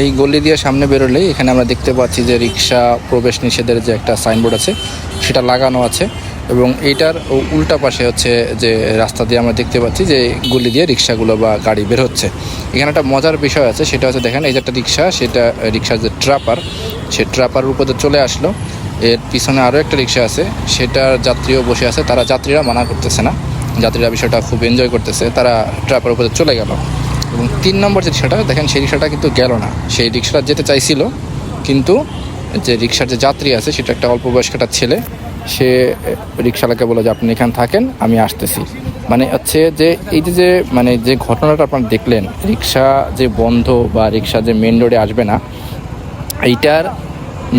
এই গলি দিয়ে সামনে বেরোলেই এখানে আমরা দেখতে পাচ্ছি যে রিক্সা প্রবেশ নিষেধের যে একটা সাইনবোর্ড আছে, সেটা লাগানো আছে এবং এইটার উল্টা পাশে হচ্ছে যে রাস্তা দিয়ে আমরা দেখতে পাচ্ছি যে গলি দিয়ে রিক্সাগুলো বা গাড়ি বের হচ্ছে। এখানে একটা মজার বিষয় আছে, সেটা হচ্ছে দেখেন, এই যে একটা রিক্সা, সেটা রিক্সার যে ট্রাপার, সে ট্রাপার উপরে চলে আসলো। এর পিছনে আরও একটা রিক্সা আছে, সেটার যাত্রীও বসে আছে, তারা যাত্রীরা মানা করতেছে না। যাত্রীরা বিষয়টা খুব এনজয় করতেছে, তারা ট্রাপার উপরে চলে গেল। এবং তিন নম্বর যে রিক্সাটা, দেখেন সেই রিক্সাটা কিন্তু গেল না। সেই রিক্সাটা যেতে চাইছিল, কিন্তু যে রিক্সার যে যাত্রী আছে, সেটা একটা অল্প বয়স্ক একটা ছেলে, সে রিক্সাওয়ালাকে বলে যে, আপনি এখানে থাকেন, আমি আসতেছি। মানে হচ্ছে যে, এই যে যে মানে যে ঘটনাটা আপনারা দেখলেন, রিক্সা যে বন্ধ বা রিক্সা যে মেন রোডে আসবে না, এইটার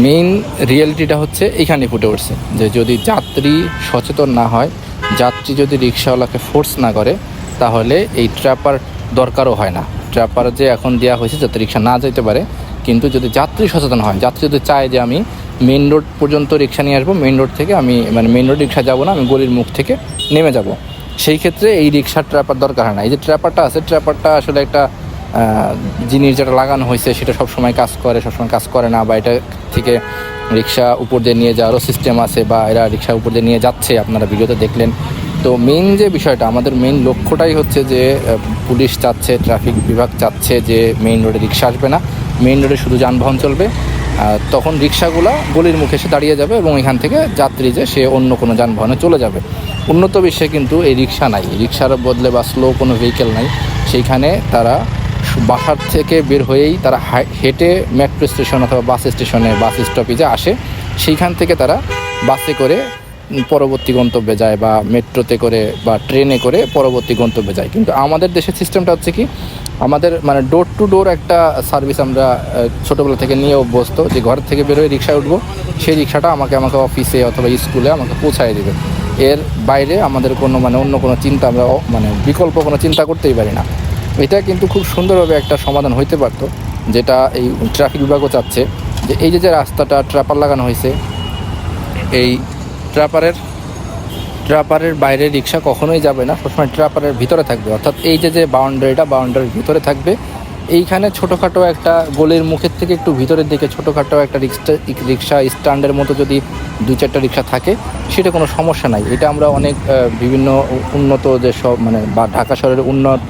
মেইন রিয়েলিটিটা হচ্ছে এইখানে ফুটে উঠছে। যে যদি যাত্রী সচেতন না হয়, যাত্রী যদি রিক্সাওয়ালাকে ফোর্স না করে, তাহলে এই ট্র্যাপার দরকারও হয় না। ট্র্যাপার যে এখন দেওয়া হয়েছে যাতে রিক্সা না যেতে পারে, কিন্তু যদি যাত্রী সচেতন হয়, যাত্রী যদি চায় যে আমি মেন রোড পর্যন্ত রিক্সা নিয়ে আসব মেইন রোড থেকে আমি মানে মেন রোড রিক্সা যাব না, আমি গলির মুখ থেকে নেমে যাব। সেই ক্ষেত্রে এই রিক্সার ট্র্যাপার দরকার হয় না। এই যে ট্র্যাপারটা আছে, ট্র্যাপারটা আসলে একটা জিনিস যেটা লাগানো হয়েছে, সেটা সবসময় কাজ করে, সবসময় কাজ করে না, বা এটা থেকে রিক্সা উপর দিয়ে নিয়ে যাওয়ারও সিস্টেম আছে, বা এরা রিক্সা উপর দিয়ে নিয়ে যাচ্ছে। আপনারা ভিডিওতে দেখলেন তো মেন যে বিষয়টা, আমাদের মেন লক্ষ্যটাই হচ্ছে যে পুলিশ চাচ্ছে ট্রাফিক বিভাগ চাচ্ছে যে মেইন রোডে রিক্সা আসবে না। মেইন রোডে শুধু যানবাহন চলবে। তখন রিক্সাগুলো গলির মুখে এসে দাঁড়িয়ে যাবে এবং এখান থেকে যাত্রী যে, সে অন্য কোনো যানবাহনে চলে যাবে। উন্নত বিশ্বে কিন্তু এই রিক্সা নাই। রিক্সার বদলে বা স্লো কোনো ভেহিকেল নাই। সেইখানে তারা বাসার থেকে বের হয়েই তারা হেঁটে মেট্রো স্টেশন অথবা বাস স্টেশনে বাস স্টপেজে আসে, সেইখান থেকে তারা বাসে করে পরবর্তী গন্তব্যে যায় বা মেট্রোতে করে বা ট্রেনে করে পরবর্তী গন্তব্যে যায়। কিন্তু আমাদের দেশের সিস্টেমটা হচ্ছে কি, আমাদের মানে ডোর টু ডোর একটা সার্ভিস আমরা ছোটোবেলা থেকে নিয়ে অভ্যস্ত যে ঘর থেকে বেরোয় রিক্সায় উঠবো, সেই রিক্সাটা আমাকে আমাকে অফিসে অথবা স্কুলে আমাকে পৌঁছায় দেবে। এর বাইরে আমাদের কোনো মানে অন্য কোনো চিন্তা আমরা মানে বিকল্প কোনো চিন্তা করতেই পারি না। এটা কিন্তু খুব সুন্দরভাবে একটা সমাধান হইতে পারতো, যেটা এই ট্রাফিক বিভাগও চাচ্ছে। যে এই যে যে রাস্তাটা ট্রাপার লাগানো হয়েছে এই ট্রাপারের ট্রাপারের বাইরে রিক্সা কখনোই যাবে না। সবসময় ট্রাপারের ভিতরে থাকবে। অর্থাৎ এই যে যে বাউন্ডারিটা, বাউন্ডারির ভিতরে থাকবে। এইখানে ছোটোখাটো একটা গলির মুখের থেকে একটু ভিতরের দিকে ছোটোখাটো একটা রিক্সা রিক্সা স্ট্যান্ডের মতো যদি দু চারটা রিক্সা থাকে, সেটা কোনো সমস্যা নাই। এটা আমরা অনেক বিভিন্ন উন্নত যে সব মানে বা ঢাকা শহরের উন্নত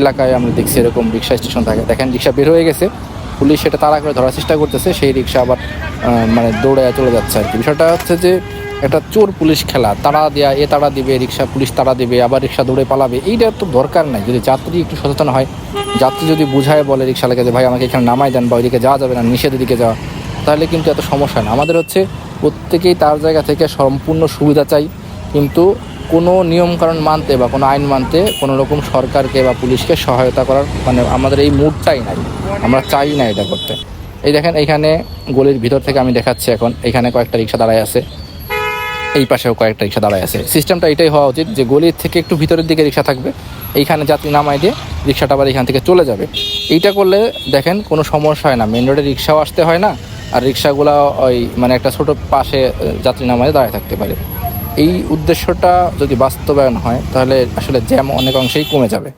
এলাকায় আমরা দেখছি এরকম রিক্সা স্টেশন থাকে। দেখেন, রিক্সা বের হয়ে গেছে। পুলিশ সেটা তাড়া করে ধরার চেষ্টা করতেছে। সেই রিক্সা আবার মানে দৌড়ে চলে যাচ্ছে আর কি। বিষয়টা হচ্ছে যে একটা চোর পুলিশ খেলা, তাড়া দেয়া, এ তাড়া দিবে, রিক্সা পুলিশ তাড়া দিবে, আবার রিক্সা দৌড়ে পালাবে, এইটা তো দরকার নাই। যদি যাত্রী একটু সচেতন হয়, যাত্রী যদি বুঝায় বলে রিক্সালাকে যে, ভাই, আমাকে এখানে নামাই দেন বা ওইদিকে যাওয়া যাবে না নিষেধের দিকে যাওয়া, তাহলে কিন্তু এত সমস্যা না। আমাদের হচ্ছে প্রত্যেকেই তার জায়গা থেকে সম্পূর্ণ সুবিধা চাই। কিন্তু কোনো নিয়মকানুন মানতে বা কোনো আইন মানতে কোনো রকম সরকারকে বা পুলিশকে সহায়তা করার মানে আমাদের এই মুডটাই নাই। আমরা চাই না এটা করতে। এই দেখেন, এইখানে গলির ভিতর থেকে আমি দেখাচ্ছি এখন। এখানে কয়েকটা রিক্সা দাঁড়ায় আছে। এই পাশেও কয়েকটা রিক্সা দাঁড়ায় আছে। সিস্টেমটা এটাই হওয়া উচিত যে গলির থেকে একটু ভিতরের দিকে রিক্সা থাকবে, এইখানে যাত্রী নামাই দিয়ে রিক্সাটা আবার এখান থেকে চলে যাবে। এইটা করলে দেখেন কোনো সমস্যা হয় না। মেন রোডে রিক্সাও আসতে হয় না, আর রিক্সাগুলো ওই মানে একটা ছোট পাশে যাত্রী নামায় দাঁড়ায় থাকতে পারে। এই উদ্দেশ্যটা যদি বাস্তবায়ন হয়, তাহলে আসলে জ্যাম অনেক অংশেই কমে যাবে।